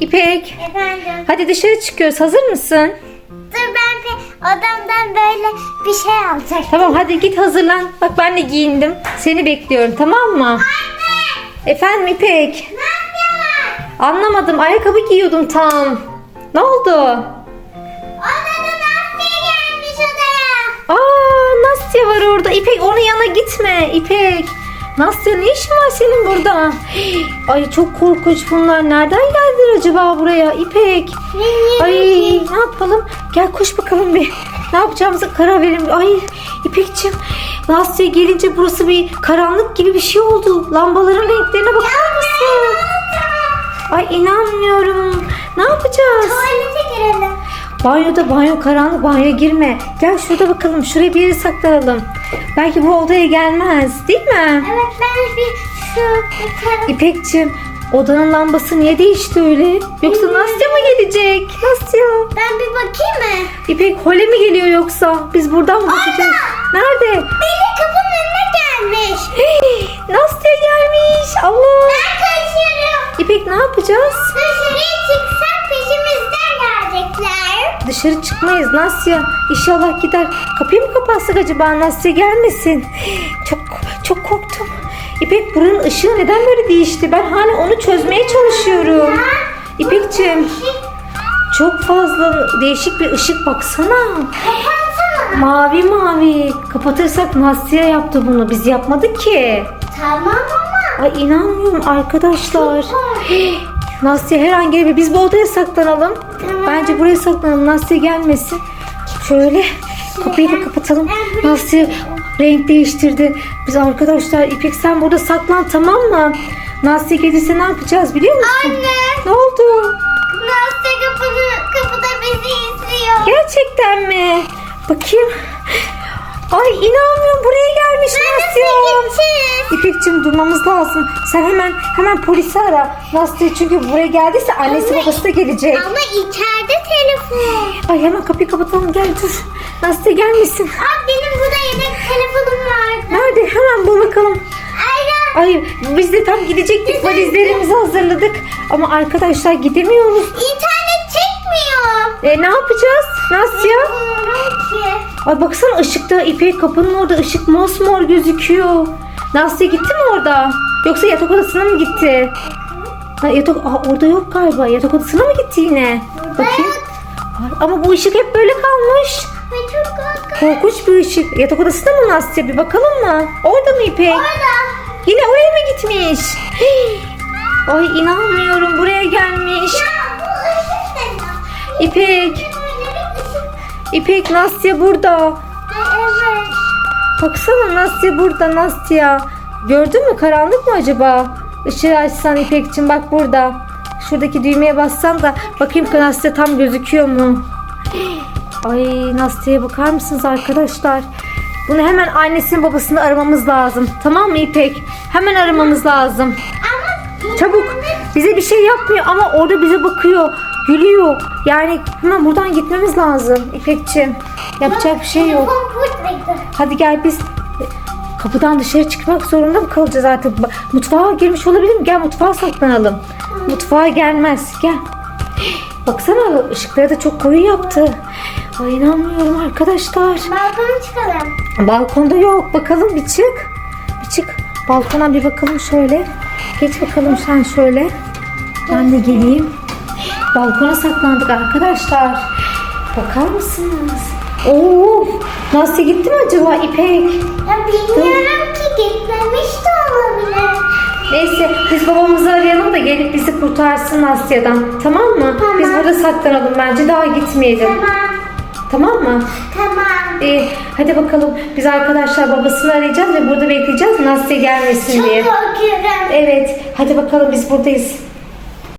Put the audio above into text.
İpek. Efendim. Hadi dışarı çıkıyoruz. Hazır mısın? Dur ben bir odamdan böyle bir şey alacağım. Tamam hadi git hazırlan. Bak ben de giyindim. Seni bekliyorum tamam mı? Anne! Efendim İpek. Ne yapıyorlar? Anlamadım. Ayakkabı giyiyordum tam. Ne oldu? Odada Nasya gelmiş odaya. Aa Nastya var orada. İpek onun yanına gitme. İpek. Nastya ne işin var senin burada? Ay çok korkunç bunlar. Nereden geldiler acaba buraya? İpek. Ay ne yapalım? Gel koş bakalım bir. Ne yapacağımızı karar verelim. Ay İpekciğim. Nastya gelince burası bir karanlık gibi bir şey oldu. Lambaların renklerine bakar mısın? Ay inanmıyorum. Ne yapacağız? Tuvalete girelim. Banyoda banyo karanlık banyoya girme. Gel şurada bakalım. Şuraya bir yere saklanalım. Belki bu odaya gelmez. Değil mi? Evet ben bir şu İpekçim odanın lambası niye değişti öyle? Yoksa Nastya mı gelecek? Nastya. ben bir bakayım mı? İpek hole mi geliyor yoksa? Biz buradan mı bakacağız? Nerede? Dışarı çıkmayız Nasya. İnşallah gider. Kapıyı mı kapatsak acaba Nasya gelmesin? Çok çok korktum. İpek buranın ışığı neden böyle değişti? Ben hala onu çözmeye çalışıyorum. İpekciğim çok fazla değişik bir ışık baksana. Mavi mavi. Kapatırsak Nasya yaptı bunu. Biz yapmadık ki. Tamam ama. Ay inanmıyorum arkadaşlar. Korkunç. Nasya her an gelebilir. Biz bu odaya saklanalım. Tamam. Bence buraya saklanalım. Nasya gelmesin. Şöyle kapıyı da kapatalım. Nasya renk değiştirdi. Biz arkadaşlar İpek sen burada saklan tamam mı? Nasya gelirse ne yapacağız biliyor musun? Anne. Ne oldu? Nasya kapını, kapıda bizi izliyor. Gerçekten mi? Bakayım. Ay inanmıyorum buraya gelmiş Nasya. İpekçim durmamız lazım. Sen hemen hemen polisi ara. Nasya çünkü buraya geldiyse annesi Anne. babası da gelecek. Ama içeride telefon. Ay hemen kapıyı kapatalım gel dur. Nasya gelmesin. Abi benim burada yedek telefonum vardı. Nerede? Hemen bul bakalım. Aynen. Ay biz de tam gidecektik. Valizlerimizi hazırladık. Ama arkadaşlar gidemiyoruz. İnternet çekmiyor. E, ne yapacağız? Nasya? Bilmiyorum ki. Ay baksana ışıkta İpek kapının orada ışık mosmor gözüküyor. Nasya gitti mi orada? Yoksa yatak odasına mı gitti? Ha, yatak Aa, orada yok galiba. Yatak odasına mı gitti yine? Bakayım. Ay, ama bu ışık hep böyle kalmış. Korkunç. Bir ışık. Yatak odasında mı Nasya? Bir bakalım mı? Orada mı İpek? Orada. Yine oraya mı gitmiş? Ay inanmıyorum buraya gelmiş. Ya bu ışık ne? İpek. İpek Nastya burada. Evet. Baksana Nastya burada Nastya. Gördün mü karanlık mı acaba? Işığı açsan İpek'cim bak burada. Şuradaki düğmeye bassan da bakayım ki Nastya tam gözüküyor mu? Ay Nastya'ya bakar mısınız arkadaşlar? Bunu hemen annesinin babasını aramamız lazım. Tamam mı İpek? Hemen aramamız lazım. Çabuk. Bize bir şey yapmıyor ama orada bize bakıyor. Gülüyor. Yani hemen buradan gitmemiz lazım İpekçim. Yapacak bir şey yok. Hadi gel biz kapıdan dışarı çıkmak zorunda mı kalacağız artık? Mutfağa girmiş olabilir mi? Gel mutfağa saklanalım. Mutfağa gelmez. Gel. Baksana ışıkları da çok koyu yaptı. Ay inanmıyorum arkadaşlar. Balkona çıkalım. Balkonda yok. Bakalım bir çık. Bir çık. Balkona bir bakalım şöyle. Geç bakalım sen şöyle. Ben de geleyim. Balkona saklandık arkadaşlar. Bakar mısınız? Oo, nasıl gitti mi acaba İpek? Ya bilmiyorum ki gitmemiş de olabilir. Neyse biz babamızı arayalım da gelip bizi kurtarsın Asya'dan. Tamam mı? Tamam. Biz burada saklanalım bence daha gitmeyelim. Tamam. Tamam mı? Tamam. İyi hadi bakalım. Biz arkadaşlar babasını arayacağız ve burada bekleyeceğiz Nasya gelmesin diye. Çok korkuyorum. Evet hadi bakalım biz buradayız.